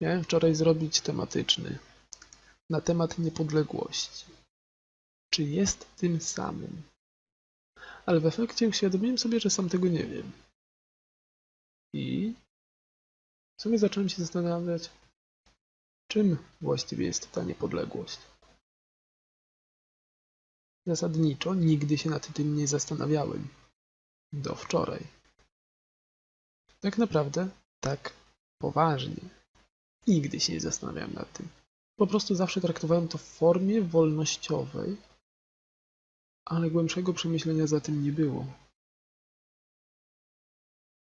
Miałem wczoraj zrobić tematyczny na temat niepodległości. Czy jest tym samym? Ale w efekcie uświadomiłem sobie, że sam tego nie wiem. I w sumie zacząłem się zastanawiać, czym właściwie jest ta niepodległość. Zasadniczo nigdy się nad tym nie zastanawiałem. Do wczoraj. Tak naprawdę, tak poważnie. Nigdy się nie zastanawiałem nad tym. Po prostu zawsze traktowałem to w formie wolnościowej, ale głębszego przemyślenia za tym nie było.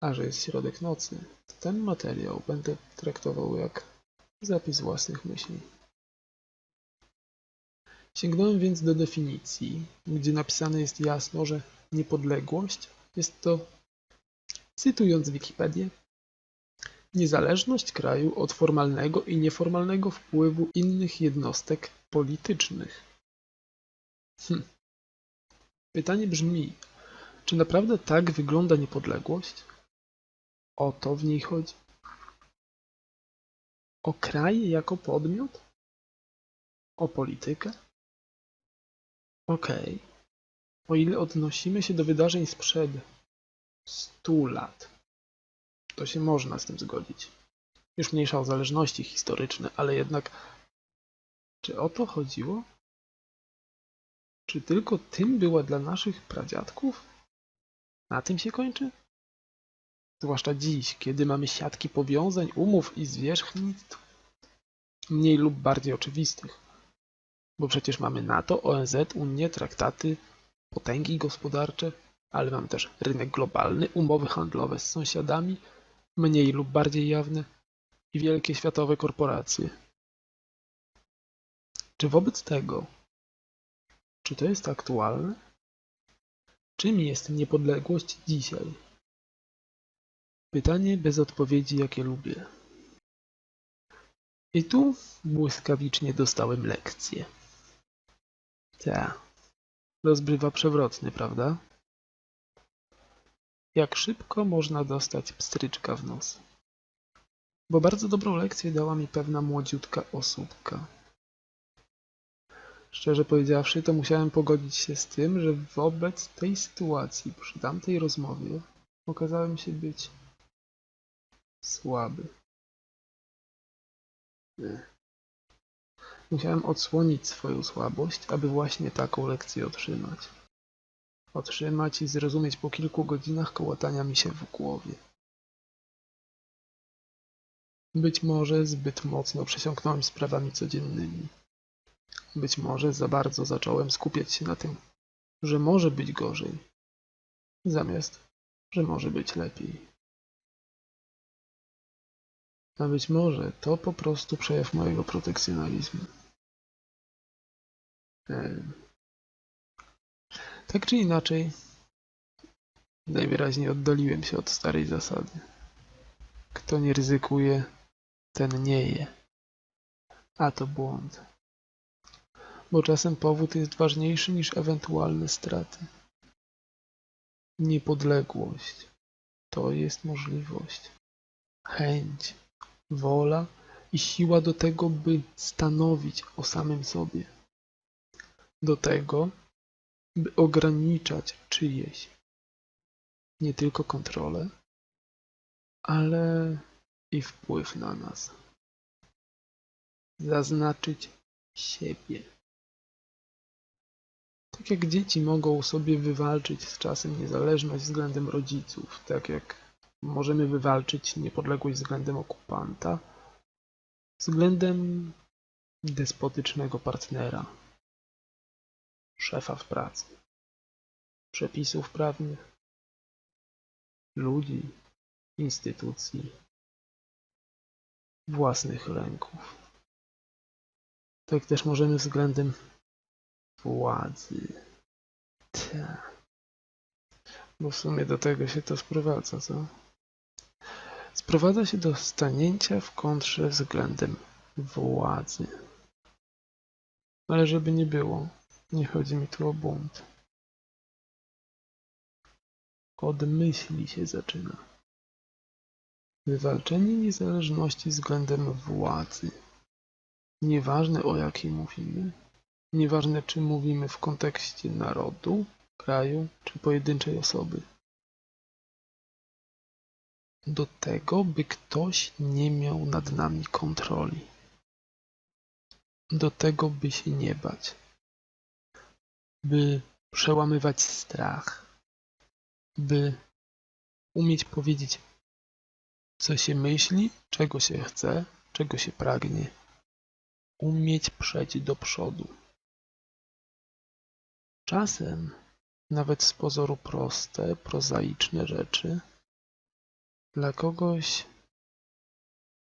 A że jest środek nocy, to ten materiał będę traktował jak zapis własnych myśli. Sięgnąłem więc do definicji, gdzie napisane jest jasno, że niepodległość jest to, cytując Wikipedię, niezależność kraju od formalnego i nieformalnego wpływu innych jednostek politycznych. Hm. Pytanie brzmi, czy naprawdę tak wygląda niepodległość? O to w niej chodzi? O kraj jako podmiot? O politykę? Okej. O ile odnosimy się do wydarzeń sprzed 100 lat, to się można z tym zgodzić. Już mniejsza o zależności historyczne, ale jednak czy o to chodziło? Czy tylko tym była dla naszych pradziadków? Na tym się kończy? Zwłaszcza dziś, kiedy mamy siatki powiązań, umów i zwierzchnictw mniej lub bardziej oczywistych. Bo przecież mamy NATO, ONZ, Unię, traktaty, potęgi gospodarcze, ale mamy też rynek globalny, umowy handlowe z sąsiadami, mniej lub bardziej jawne i wielkie światowe korporacje. Czy wobec tego, czy to jest aktualne? Czym jest niepodległość dzisiaj? Pytanie bez odpowiedzi, jakie lubię. I tu błyskawicznie dostałem lekcję. Ta. Rozbrywa przewrotny, prawda? Jak szybko można dostać pstryczka w nos. Bo bardzo dobrą lekcję dała mi pewna młodziutka osóbka. Szczerze powiedziawszy, to musiałem pogodzić się z tym, że wobec tej sytuacji, przy tamtej rozmowie, okazałem się być słaby. Nie. Musiałem odsłonić swoją słabość, aby właśnie taką lekcję otrzymać. Otrzymać i zrozumieć po kilku godzinach kołatania mi się w głowie. Być może zbyt mocno przesiąknąłem sprawami codziennymi. Być może za bardzo zacząłem skupiać się na tym, że może być gorzej, zamiast, że może być lepiej. A być może to po prostu przejaw mojego protekcjonalizmu. Tak czy inaczej, najwyraźniej oddaliłem się od starej zasady. Kto nie ryzykuje, ten nie je. A to błąd. Bo czasem powód jest ważniejszy niż ewentualne straty. Niepodległość to jest możliwość, chęć, wola i siła do tego, by stanowić o samym sobie. Do tego, by ograniczać czyjeś nie tylko kontrolę, ale i wpływ na nas. Zaznaczyć siebie. Tak jak dzieci mogą sobie wywalczyć z czasem niezależność względem rodziców, tak jak możemy wywalczyć niepodległość względem okupanta, względem despotycznego partnera, szefa w pracy, przepisów prawnych, ludzi, instytucji, własnych lęków. Tak też możemy względem władzy. Ta. Bo w sumie do tego się to sprowadza, co? Sprowadza się do stanięcia w kontrze względem władzy. Ale żeby nie było, nie chodzi mi tu o bunt. Od myśli się zaczyna. Wywalczenie niezależności względem władzy. Nieważne o jakiej mówimy, nieważne czy mówimy w kontekście narodu, kraju czy pojedynczej osoby. Do tego, by ktoś nie miał nad nami kontroli. Do tego, by się nie bać. By przełamywać strach. By umieć powiedzieć, co się myśli, czego się chce, czego się pragnie. Umieć przejść do przodu. Czasem nawet z pozoru proste, prozaiczne rzeczy dla kogoś,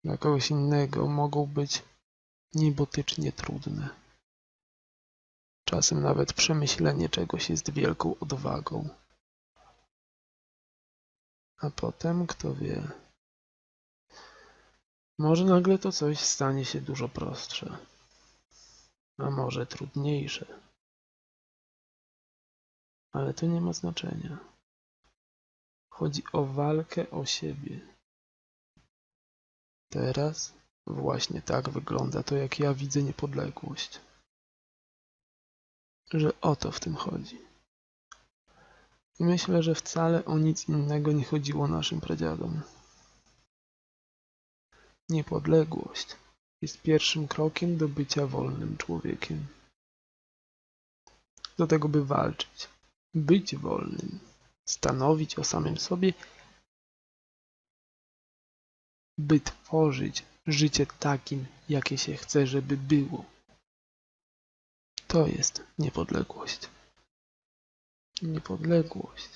dla kogoś innego mogą być niebotycznie trudne. Czasem nawet przemyślenie czegoś jest wielką odwagą. A potem, kto wie, może nagle to coś stanie się dużo prostsze, a może trudniejsze. Ale to nie ma znaczenia. Chodzi o walkę o siebie. Teraz właśnie tak wygląda to, jak ja widzę niepodległość. Że o to w tym chodzi. I myślę, że wcale o nic innego nie chodziło naszym pradziadom. Niepodległość jest pierwszym krokiem do bycia wolnym człowiekiem. Do tego, by walczyć, być wolnym, stanowić o samym sobie, by tworzyć życie takim, jakie się chce, żeby było. To jest niepodległość. Niepodległość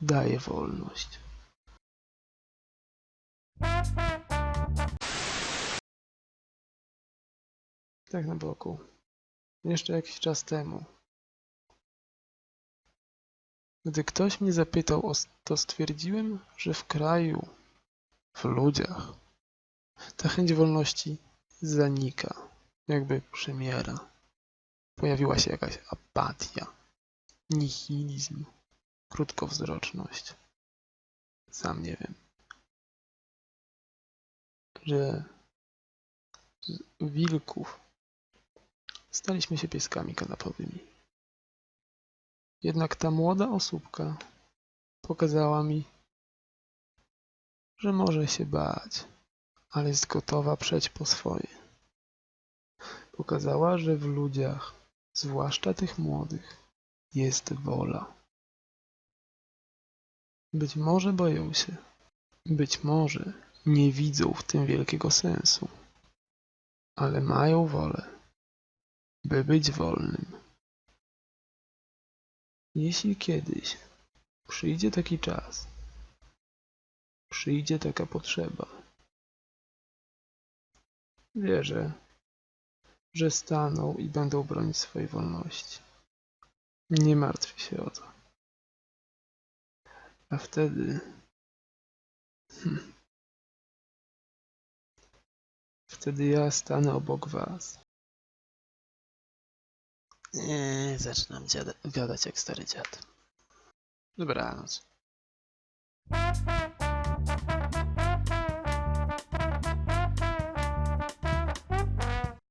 daje wolność. Tak na boku. Jeszcze jakiś czas temu. Gdy ktoś mnie zapytał o to stwierdziłem, że w kraju, w ludziach, ta chęć wolności zanika, jakby przymiera. Pojawiła się jakaś apatia, nihilizm, krótkowzroczność. Sam nie wiem. Że z wilków staliśmy się pieskami kanapowymi. Jednak ta młoda osóbka pokazała mi, że może się bać, ale jest gotowa przejść po swoje. Pokazała, że w ludziach, zwłaszcza tych młodych, jest wola. Być może boją się, być może nie widzą w tym wielkiego sensu, ale mają wolę, by być wolnym. Jeśli kiedyś przyjdzie taki czas, przyjdzie taka potrzeba, wierzę, że staną i będą bronić swojej wolności. Nie martw się o to. A wtedy. Hmm, wtedy ja stanę obok was. Nie, zaczynam dziada- gadać jak stary dziad. Dobranoc.